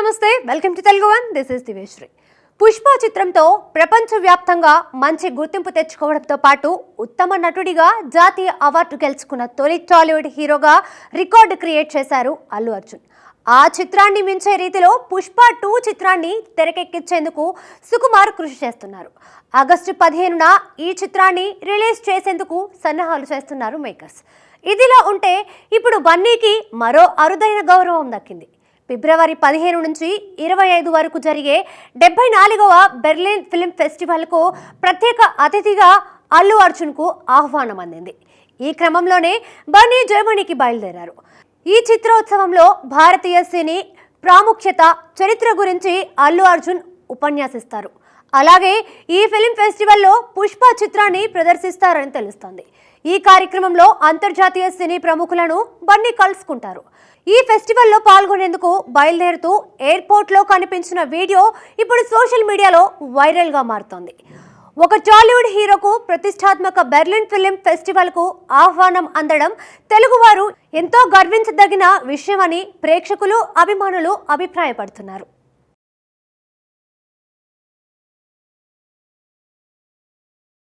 నమస్తే welcome to Telugu one this is దివేశ్రీ Pushpa చిత్రంతో ప్రపంచవ్యాప్తంగా మంచి గుర్తింపు తెచ్చుకోవడంతో పాటు ఉత్తమ నటుడిగా జాతీయ అవార్డు గెలుచుకున్న తొలి టాలీవుడ్ హీరోగా రికార్డు క్రియేట్ చేశారు అల్లు అర్జున్. ఆ చిత్రాన్ని మించే రీతిలో పుష్ప టూ చిత్రాన్ని తెరకెక్కించేందుకు సుకుమార్ కృషి చేస్తున్నారు. ఆగస్టు పదిహేనున ఈ చిత్రాన్ని రిలీజ్ చేసేందుకు సన్నాహాలు చేస్తున్నారు మేకర్స్. ఇదిలా ఉంటే ఇప్పుడు బన్నీకి మరో అరుదైన గౌరవం దక్కింది. ఫిబ్రవరి పదిహేను నుంచి ఇరవై ఐదు వరకు జరిగే డెబ్బై నాలుగవ బెర్లిన్ ఫిల్మ్ ఫెస్టివల్కు ప్రత్యేక అతిథిగా అల్లు అర్జున్కు ఆహ్వానం అందింది. ఈ క్రమంలోనే బన్నీ జర్మనీకి బయలుదేరారు. ఈ చిత్రోత్సవంలో భారతీయ సినీ ప్రాముఖ్యత చరిత్ర గురించి అల్లు అర్జున్ ఉపన్యాసిస్తారు. అలాగే ఈ ఫిలిం ఫెస్టివల్లో పుష్ప చిత్రాన్ని ప్రదర్శిస్తారని తెలుస్తోంది. ఈ కార్యక్రమంలో అంతర్జాతీయ సినీ ప్రముఖులను బన్నీ కలుసుకుంటారు. ఈ ఫెస్టివల్లో పాల్గొనేందుకు బయలుదేరుతూ ఎయిర్పోర్ట్లో కనిపించిన వీడియో ఇప్పుడు సోషల్ మీడియాలో వైరల్గా మారుతోంది. ఒక టాలీవుడ్ హీరోకు ప్రతిష్టాత్మక బెర్లిన్ ఫిలిం ఫెస్టివల్కు ఆహ్వానం అందడం తెలుగువారు ఎంతో గర్వించదగిన విషయమని ప్రేక్షకులు అభిమానులు అభిప్రాయపడుతున్నారు.